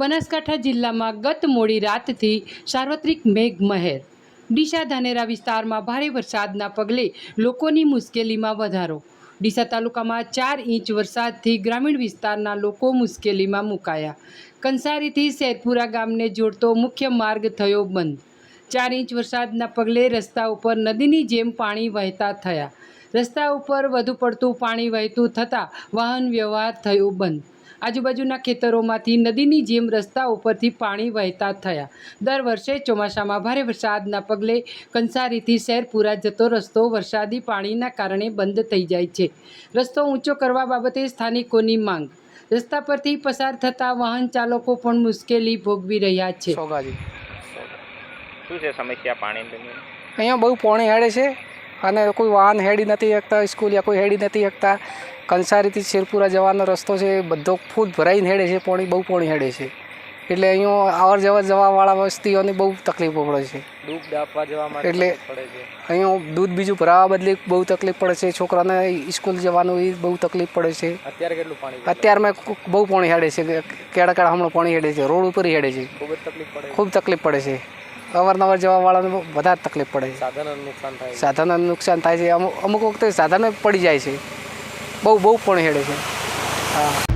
બનાસકાંઠા જિલ્લામાં ગત મોડી રાતથી સાર્વત્રિક મેઘમહેર. ડીસા ધાનેરા વિસ્તારમાં ભારે વરસાદના પગલે લોકોની મુશ્કેલીમાં વધારો. ડીસા તાલુકામાં ચાર ઇંચ વરસાદથી ગ્રામીણ વિસ્તારના લોકો મુશ્કેલીમાં મુકાયા. કંસારીથી શેરપુરા ગામને જોડતો મુખ્ય માર્ગ થયો બંધ. ચાર ઇંચ વરસાદના પગલે રસ્તા ઉપર નદીની જેમ પાણી વહેતા થયા. રસ્તા ઉપર વધુ પડતું પાણી વહેતું થતાં વાહન વ્યવહાર થયો બંધ. આજુબાજુના ખેતરોમાંથી નદીની જેમ રસ્તા ઉપરથી પાણી વહેતા થયા. દર વર્ષે ચોમાસામાં ભારે વરસાદના પગલે કંસારીથી શહેરપુરા જતો રસ્તો વરસાદી પાણીના કારણે બંધ થઈ જાય છે. રસ્તો ઊંચો કરવા બાબતે સ્થાનિકોની માંગ. રસ્તા પરથી પસાર થતા વાહન ચાલકો પણ મુશ્કેલી ભોગવી રહ્યા છે. શું છે સમસ્યા પાણી અહીંયા બહુ પોણી હેડે છે. અને કોઈ વાહન હેડી નથી શકતા સ્કૂલ યા કોઈ હેડી નથી શકતા. કંસારીથી શેરપુરા જવાનો રસ્તો છે બધો ફૂલ ભરાઈને હેડે છે પોણી બહુ પોણી હેડે છે. એટલે અહીંયા અવર જવર જવાવાળા વસ્તીઓની બહુ તકલીફો પડે છે. દૂધ દાપવા જવા માટે એટલે- અહીંયા દૂધ બીજું ભરાવા બદલે બહુ તકલીફ પડે છે. છોકરાને સ્કૂલ જવાનું એ બહુ તકલીફ પડે છે. અત્યારે કેટલું પાણી અત્યારમાં બહુ પાણી હેડે છે. કેળા કેળા હમણાં પાણી હેડે છે. રોડ ઉપર હેડે છે. ખૂબ તકલીફ પડે ખૂબ તકલીફ પડે છે. અવારનવાર જવાવાળાને વધારે તકલીફ પડે છે. સાધનોનું નુકસાન થાય સાધનોનું સાધનોને નુકસાન થાય છે. અમુક અમુક વખતે સાધનો પડી જાય છે. બહુ બહુ પણ હેડે છે. હા.